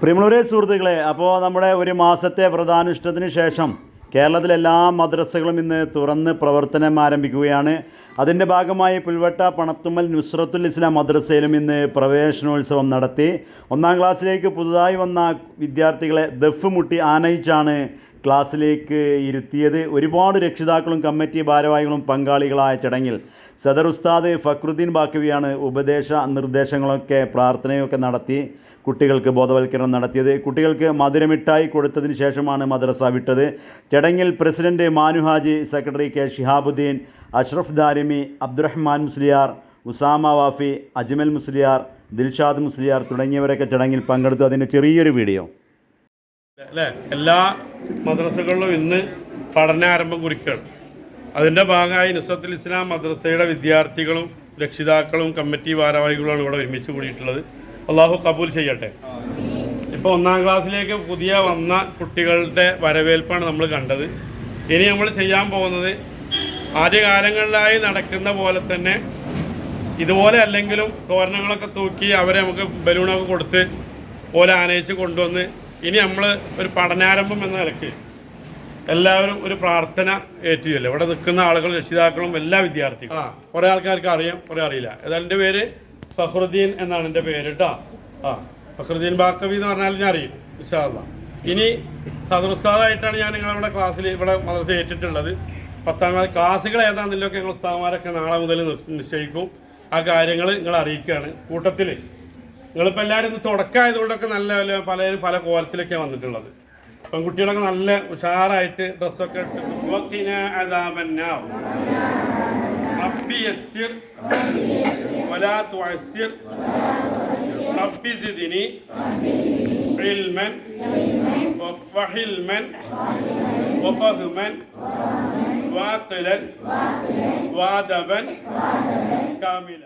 പ്രിയമുള്ളവരെ സുഹൃത്തുക്കളെ അപ്പോൾ നമ്മുടെ ഒരു മാസത്തെ വ്രതാനുഷ്ഠത്തിന് ശേഷം കേരളത്തിലെ എല്ലാ മദ്രസകളും ഇന്ന് തുറന്ന് പ്രവർത്തനം ആരംഭിക്കുകയാണ്. അതിന്റെ ഭാഗമായി പുൽവട്ട പണത്തുമ്മൽ നുസ്രത്തുൽ ഇസ്ലാം മദ്രസയിലും ഇന്ന് പ്രവേശനോത്സവം നടത്തി. ഒന്നാം ക്ലാസ്സിലേക്ക് പുതുതായി വന്ന വിദ്യാർത്ഥികളെ ദഫ് മുട്ടി ആനയിച്ചാണ് ക്ലാസ്സിലേക്ക് ഇരുത്തിയത് ഒരുപാട് രക്ഷിതാക്കളും കമ്മിറ്റി ഭാരവാഹികളും പങ്കാളികളായ ചടങ്ങിൽ. സദർ ഉസ്താദ് ഫക്രുദ്ദീൻ ബാക്കവിയാണ് ഉപദേശ നിർദ്ദേശങ്ങളൊക്കെ പ്രാർത്ഥനയൊക്കെ നടത്തി കുട്ടികൾക്ക് ബോധവൽക്കരണം നടത്തിയത്. കുട്ടികൾക്ക് മധുരമിഠായി കൊടുത്തതിന് ശേഷമാണ് മദ്രസ വിട്ടത്. ചടങ്ങിൽ president Manuhaji secretary K Shihabuddeen Ashraf Darimi Abdurahman Musliyar Usama Wafi Ajmal Musliyar Dilshad Musliyar തുടങ്ങിയവരൊക്കെ ചടങ്ങിൽ പങ്കെടുത്തു. അതിന്റെ ചെറിയൊരു വീഡിയോ. അല്ലേ? എല്ലാ മദ്രസകളിലും ഇന്ന് പഠനാരംഭം കുറിക്കുകയാണ് അതിന്റെ ഭാഗമായി നുസത്തുൽ ഇസ്ലാം മദ്രസയുടെ വിദ്യാർത്ഥികളും രക്ഷിതാക്കളും കമ്മിറ്റി ഭാരവാഹികളുമാണ് ഇവിടെ ഒരുമിച്ച് കൂടിയിട്ടുള്ളത്. അള്ളാഹു കബൂൽ ചെയ്യട്ടെ. ഇപ്പോൾ ഒന്നാം ക്ലാസ്സിലേക്ക് പുതിയ വന്ന കുട്ടികളുടെ വരവേൽപ്പാണ് നമ്മൾ കണ്ടത്. ഇനി നമ്മൾ ചെയ്യാൻ പോകുന്നത് ആദ്യകാലങ്ങളിലായി നടക്കുന്ന പോലെ തന്നെ ഇതുപോലെ അല്ലെങ്കിലും തോരണങ്ങളൊക്കെ തൂക്കി അവരെ നമുക്ക് ബലൂണൊക്കെ കൊടുത്ത് പോലെ ആനയിച്ച് കൊണ്ടുവന്ന് ഇനി നമ്മൾ ഒരു പഠനാരംഭം എന്ന നിലയ്ക്ക് എല്ലാവരും ഒരു പ്രാർത്ഥന ഏറ്റുകയല്ലേ ഇവിടെ നിൽക്കുന്ന ആളുകൾ രക്ഷിതാക്കളും എല്ലാ വിദ്യാർത്ഥികളും. കുറേ ആൾക്കാർക്ക് അറിയാം കുറേ അറിയില്ല. ഏതായാലും എന്റെ പേര് ഫഹ്റുദ്ദീൻ എന്നാണ് എന്റെ പേര് കേട്ടോ ആ ഫഹ്റുദ്ദീൻ ബാക്കവി എന്ന് പറഞ്ഞാൽ ഞാൻ അറിയും വിശാല ഇനി സദൃസ്ഥാദായിട്ടാണ് ഞാൻ നിങ്ങളിവിടെ ക്ലാസ്സിൽ ഇവിടെ മദ്രസ ഏറ്റിട്ടുള്ളത്. പത്താം ക്ലാസ് ക്ലാസ്സുകൾ ഏതാണെന്നില്ലൊക്കെ ഞങ്ങൾ ഉസ്താദന്മാരൊക്കെ നാളെ മുതൽ നിശ്ചയിക്കും. ആ കാര്യങ്ങൾ നിങ്ങൾ അറിയിക്കുകയാണ്. കൂട്ടത്തിൽ നിങ്ങളിപ്പോൾ എല്ലാവരും ഇന്ന് തുടക്കമായതുകൊണ്ടൊക്കെ നല്ല പലരും പല കോലത്തിലൊക്കെയാണ് വന്നിട്ടുള്ളത്. പെൺകുട്ടികളൊക്കെ നല്ല ഉഷാറായിട്ട് ഡ്രസ്സൊക്കെ ഇട്ടിട്ട് കാമില.